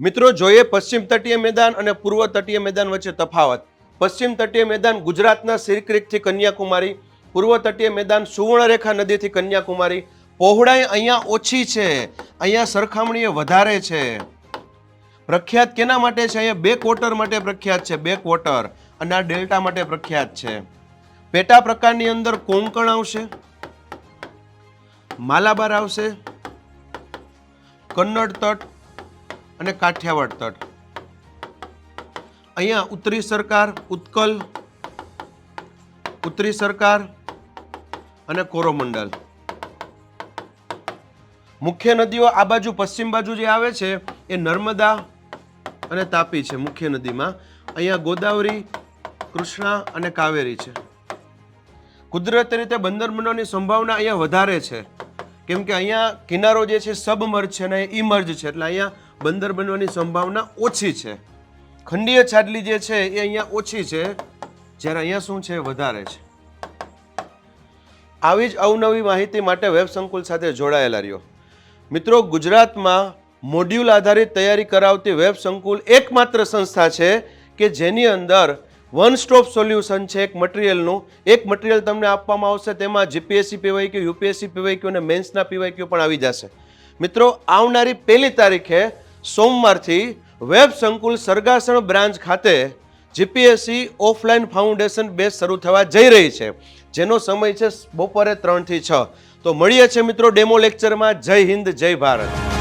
મિત્રો, જોઈએ પશ્ચિમ તટીય મેદાન અને પૂર્વ તટીય મેદાન વચ્ચે તફાવત. પશ્ચિમ તટીય મેદાન ગુજરાતના સિરક્રીકથી કન્યાકુમારી, પૂર્વ તટીય મેદાન સુવર્ણરેખા નદીથી કન્યાકુમારી. પહોળાઈ અહીંયા ઓછી છે. અહીંયા સરખામણીએ વધારે છે. પ્રખ્યાત કેના માટે છે? અહીંયા બે ક્વોટર માટે પ્રખ્યાત છે. બે ક્વોટર અને આ ડેલ્ટા માટે પ્રખ્યાત છે. પેટા પ્રકારની અંદર કોંકણ આવશે. માલાબાર આવશે. કન્નડ તટ. અને કાઠિયાવાડ તટ. અહીંયા ઉત્તરી સરકાર, ઉત્કલ, ઉત્તરી સરકાર અને કોરોમંડલ. મુખ્ય નદીઓ આ બાજુ પશ્ચિમ બાજુ જે આવે છે, એ નર્મદા અને તાપી છે મુખ્ય નદીમાં. અહીંયા ગોદાવરી, કૃષ્ણા અને કાવેરી છે. કુદરતી રીતે બંદર બનવાની સંભાવના અહીંયા વધારે છે. કેમ કે અહીંયા કિનારો જે છે, સબમર્જ છે અને ઇમર્જ છે. એટલે અહીંયા બંદર બનવાની સંભાવના ઓછી છે. ખંડીય છાડલી જે છે એ અહીંયા ઓછી છે, જ્યારે અહીંયા શું છે, વધારે છે. આવી જ અવનવી માહિતી માટે વેબ સંકુલ સાથે જોડાયેલા રહ્યો. મિત્રો, ગુજરાતમાં મોડ્યુલ આધારિત તૈયારી કરાવતી વેબ સંકુલ એકમાત્ર સંસ્થા છે કે જેની અંદર વન સ્ટોપ સોલ્યુશન છે એક મટીરિયલનું. એક મટીરિયલ તમને આપવામાં આવશે, તેમાં જીપીએસસી પીવાય ક્યુ યુપીએસસી પીવાય ક્યુ અને મેન્સના પીવાય ક્યુ પણ આવી જશે. મિત્રો, આવનારી પહેલી તારીખે સોમવારથી વેબ સંકુલ સરગાસણ બ્રાન્ચ ખાતે જીપીએસસી ઓફલાઈન ફાઉન્ડેશન બેચ શરૂ થવા જઈ રહી છે. જેનો સમય છે બપોરે ત્રણથી છ. તો મળીએ છીએ મિત્રો ડેમો લેક્ચરમાં. જય હિન્દ, જય ભારત.